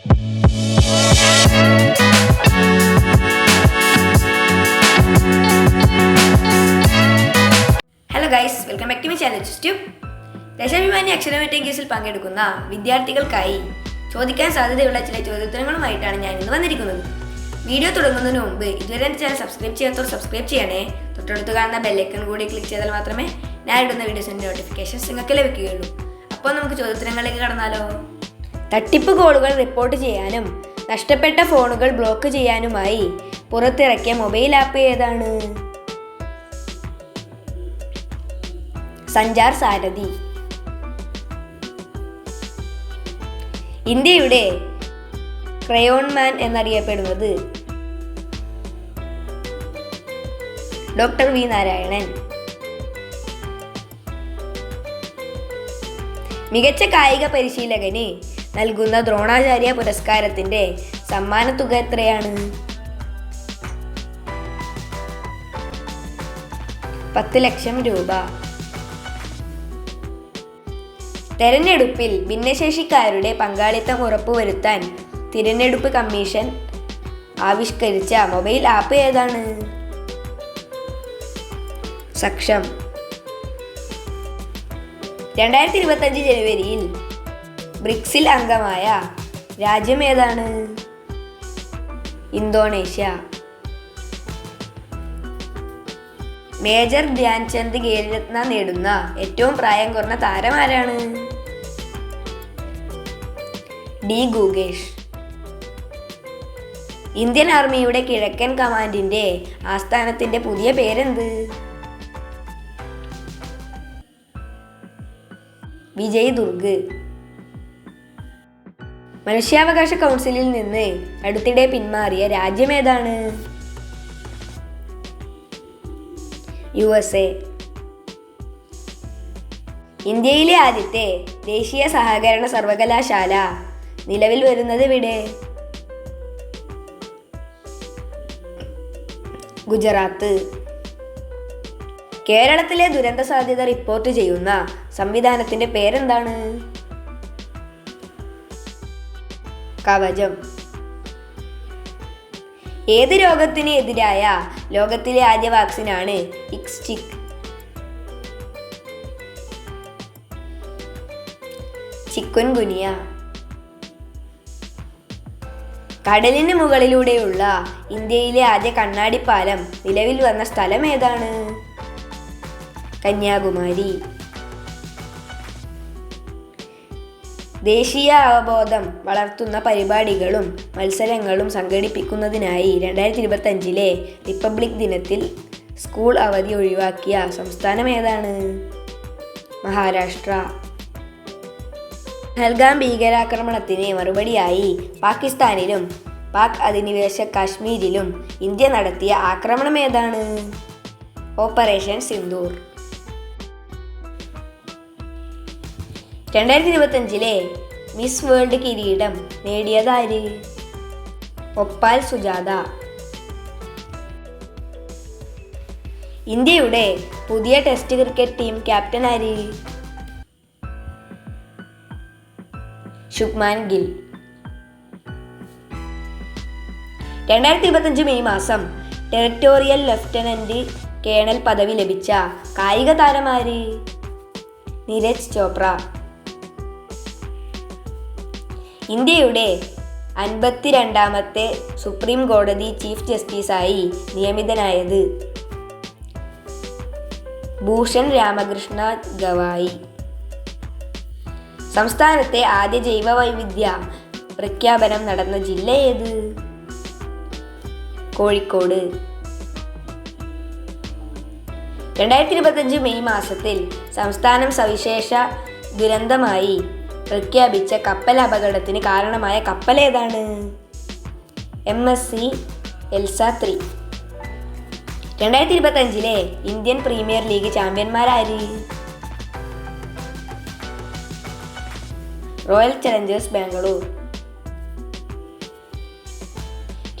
Hello guys welcome back to my channel tube Deshabhimani അക്ഷരമേറ്റം കേസിൽ പങ്കെടുക്കുന്ന വിദ്യാർത്ഥികൾക്കായി ചോദിക്കാൻ സാധ്യതയുള്ള ചില ചോദ്യോത്തരങ്ങളുമായിട്ടാണ് ഞാൻ ഇന്ന് വന്നിരിക്കുന്നത്. വീഡിയോ തുടങ്ങുന്നതിന് മുമ്പ് ഇതുവരെ എന്റെ ചാനൽ സബ്സ്ക്രൈബ് ചെയ്യാത്തവർ സബ്സ്ക്രൈബ് ചെയ്യണേ. തൊട്ടടുത്ത് കാണുന്ന ബെല്ലൈക്കൺ കൂടി ക്ലിക്ക് ചെയ്താൽ മാത്രമേ ഞാൻ ഇടുന്ന വീഡിയോസിന്റെ നോട്ടിഫിക്കേഷൻസ് നിങ്ങൾക്ക് ലഭിക്കുകയുള്ളൂ. അപ്പോൾ നമുക്ക് ചോദ്യോത്തരങ്ങളിലേക്ക് കടന്നാലോ? തട്ടിപ്പ് കോളുകൾ റിപ്പോർട്ട് ചെയ്യാനും നഷ്ടപ്പെട്ട ഫോണുകൾ ബ്ലോക്ക് ചെയ്യാനുമായി പുറത്തിറക്കിയ മൊബൈൽ ആപ്പ് ഏതാണ്? സഞ്ചാർ സാരഥി. ഇന്ത്യയുടെ ക്രയോൺ മാൻ എന്നറിയപ്പെടുന്നത് ഡോക്ടർ വി നാരായണൻ. മികച്ച കായിക പരിശീലകന് നൽകുന്ന ദ്രോണാചാര്യ പുരസ്കാരത്തിന്റെ സമ്മാന തുക എത്രയാണ്? പത്ത് ലക്ഷം രൂപ. തെരഞ്ഞെടുപ്പിൽ ഭിന്നശേഷിക്കാരുടെ പങ്കാളിത്തം ഉറപ്പുവരുത്താൻ തിരഞ്ഞെടുപ്പ് കമ്മീഷൻ ആവിഷ്കരിച്ച മൊബൈൽ ആപ്പ് ഏതാണ്? സക്ഷം. രണ്ടായിരത്തി ഇരുപത്തഞ്ച് ജനുവരിയിൽ ബ്രിക്സിൽ അംഗമായ രാജ്യം ഏതാണ്? ഇന്തോനേഷ്യ. മേജർ ധ്യാൻചന്ദ് ഖേൽരത്ന നേടുന്ന ഏറ്റവും പ്രായം കുറഞ്ഞ താരം ആരാണ്? ഡി ഗുഗേഷ്. ഇന്ത്യൻ ആർമിയുടെ കിഴക്കൻ കമാൻഡിന്റെ ആസ്ഥാനത്തിന്റെ പുതിയ പേരെന്ത്? വിജയ് ദുർഗ്. മനുഷ്യാവകാശ കൗൺസിലിൽ നിന്ന് അടുത്തിടെ പിന്മാറിയ രാജ്യം ഏതാണ്? യു എസ് എ ഇന്ത്യയിലെ ആദ്യത്തെ ദേശീയ സഹകരണ സർവകലാശാല നിലവിൽ വരുന്നത് ഇവിടെ ഗുജറാത്ത്. കേരളത്തിലെ ദുരന്ത സാധ്യത റിപ്പോർട്ട് ചെയ്യുന്ന സംവിധാനത്തിന്റെ പേരെന്താണ്? കവചം. ഏത് രോഗത്തിന് എതിരായ ലോകത്തിലെ ആദ്യ വാക്സിനാണ് ഇക്സ്റ്റിക് ചിക്കുൻ ഗുനിയ കടലിന് മുകളിലൂടെയുള്ള ഇന്ത്യയിലെ ആദ്യ കണ്ണാടിപ്പാലം നിലവിൽ വന്ന സ്ഥലം ഏതാണ്? കന്യാകുമാരി. ദേശീയ അവബോധം വളർത്തുന്ന പരിപാടികളും മത്സരങ്ങളും സംഘടിപ്പിക്കുന്നതിനായി രണ്ടായിരത്തി ഇരുപത്തഞ്ചിലെ റിപ്പബ്ലിക് ദിനത്തിൽ സ്കൂൾ അവധി ഒഴിവാക്കിയ സംസ്ഥാനം ഏതാണ്? മഹാരാഷ്ട്ര. നൽകാം ഭീകരാക്രമണത്തിന് മറുപടിയായി പാകിസ്ഥാനിലും പാക് അധിനിവേശ കാശ്മീരിലും ഇന്ത്യ നടത്തിയ ആക്രമണം ഏതാണ്? ഓപ്പറേഷൻ സിന്ദൂർ. രണ്ടായിരത്തി ഇരുപത്തഞ്ചിലെ മിസ് വേൾഡ് കിരീടം നേടിയതാര്? ഒപ്പാൽ സുജാത. ഇന്ത്യയുടെ പുതിയ ടെസ്റ്റ് ക്രിക്കറ്റ് ടീം ക്യാപ്റ്റൻ ആര്? ശുഭ്മാൻ ഗിൽ. രണ്ടായിരത്തി ഇരുപത്തഞ്ച് മെയ് മാസം ടെറിറ്റോറിയൽ ലെഫ്റ്റനന്റ് കേണൽ പദവി ലഭിച്ച കായിക താരമാര് നിരജ് ചോപ്ര. ഇന്ത്യയുടെ അൻപത്തിരണ്ടാമത്തെ സുപ്രീം കോടതി ചീഫ് ജസ്റ്റിസായി നിയമിതനായത് ഭൂഷൺ രാമകൃഷ്ണ ഗവായി. സംസ്ഥാനത്തെ ആദ്യ ജൈവ വൈവിധ്യ പ്രഖ്യാപനം നടന്ന ജില്ല ഏത്? കോഴിക്കോട്. രണ്ടായിരത്തി ഇരുപത്തഞ്ച് മെയ് മാസത്തിൽ സംസ്ഥാനം സവിശേഷ ദുരന്തമായി പ്രഖ്യാപിച്ച കപ്പൽ അപകടത്തിന് കാരണമായ കപ്പൽ ഏതാണ് M S C Elsa three രണ്ടായിരത്തി ഇരുപത്തഞ്ചിലെ Indian premier league ചാമ്പ്യന്മാരാര്? Royal challengers Bangalore.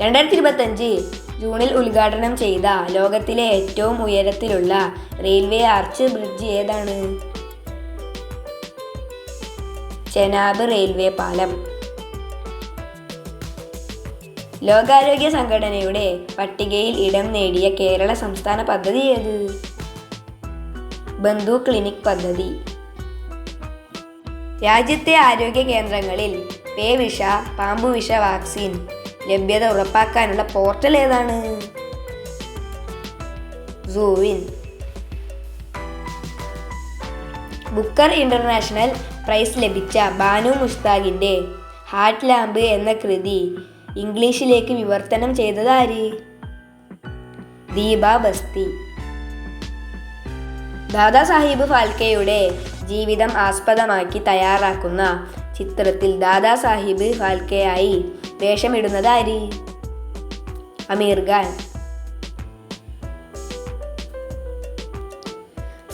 രണ്ടായിരത്തി ഇരുപത്തഞ്ച് ജൂണിൽ ഉദ്ഘാടനം ചെയ്ത ലോകത്തിലെ ഏറ്റവും ഉയരത്തിലുള്ള റെയിൽവേ ആർച്ച് ബ്രിഡ്ജ് ഏതാണ്? ചെനാബ് റെയിൽവേ പാലം. ലോകാരോഗ്യ സംഘടനയുടെ പട്ടികയിൽ ഇടം നേടിയ കേരള സംസ്ഥാന പദ്ധതി ഏത്? ബന്ധു ക്ലിനിക് പദ്ധതി. രാജ്യത്തെ ആരോഗ്യ കേന്ദ്രങ്ങളിൽ പേവിഷ പാമ്പുവിഷ വാക്സിൻ ലഭ്യത ഉറപ്പാക്കാനുള്ള പോർട്ടൽ ഏതാണ്? സൂവിൻ. ബുക്കർ ഇന്റർനാഷണൽ പ്രൈസ് ലഭിച്ച ബാനു മുഷ്താഖിന്റെ ഹാർട്ട് ലാമ്പ് എന്ന കൃതി ഇംഗ്ലീഷിലേക്ക് വിവർത്തനം ചെയ്തത് ആര് ദീപ ബസ്തി. ദാദാ സാഹിബ് ഫാൽക്കെയുടെ ജീവിതം ആസ്പദമാക്കി തയ്യാറാക്കുന്ന ചിത്രത്തിൽ ദാദാ സാഹിബ് ഫാൽക്കെയായി വേഷമിടുന്നത് ആര് അമീർ ഖാൻ.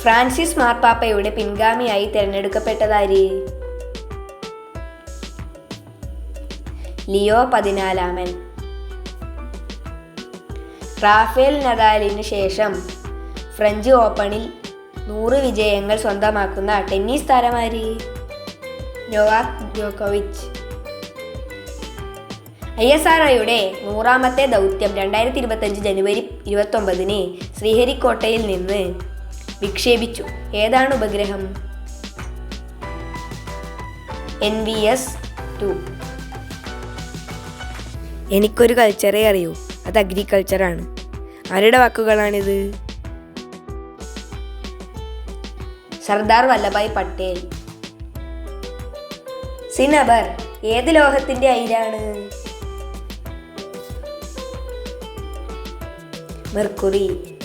ഫ്രാൻസിസ് മാർപ്പാപ്പയുടെ പിൻഗാമിയായി തിരഞ്ഞെടുക്കപ്പെട്ടതാര്? ലിയോ പതിനാലാമൻ. റാഫേൽ നദാലിന് ശേഷം ഫ്രഞ്ച് ഓപ്പണിൽ നൂറ് വിജയങ്ങൾ സ്വന്തമാക്കുന്ന ടെന്നീസ് താരമാര്? നൊവാക് ജോക്കോവിച്ച്. ഐ എസ് ആർ ഒയുടെ നൂറാമത്തെ ദൗത്യം രണ്ടായിരത്തി ഇരുപത്തഞ്ച് ജനുവരി ഇരുപത്തൊമ്പതിന് ശ്രീഹരിക്കോട്ടയിൽ നിന്ന് വിക്ഷേപിച്ചു. ഏതാണ് ഉപഗ്രഹം? എൻ വി എസ് ടു എനിക്കൊരു കൾച്ചറേ അറിയൂ. അത് അഗ്രികൾച്ചറാണ് ആരുടെ വാക്കുകളാണിത്? സർദാർ വല്ലഭായ് പട്ടേൽ. സിനബർ ഏത് ലോഹത്തിന്റെ അയിരാണ് മെർക്കുറി.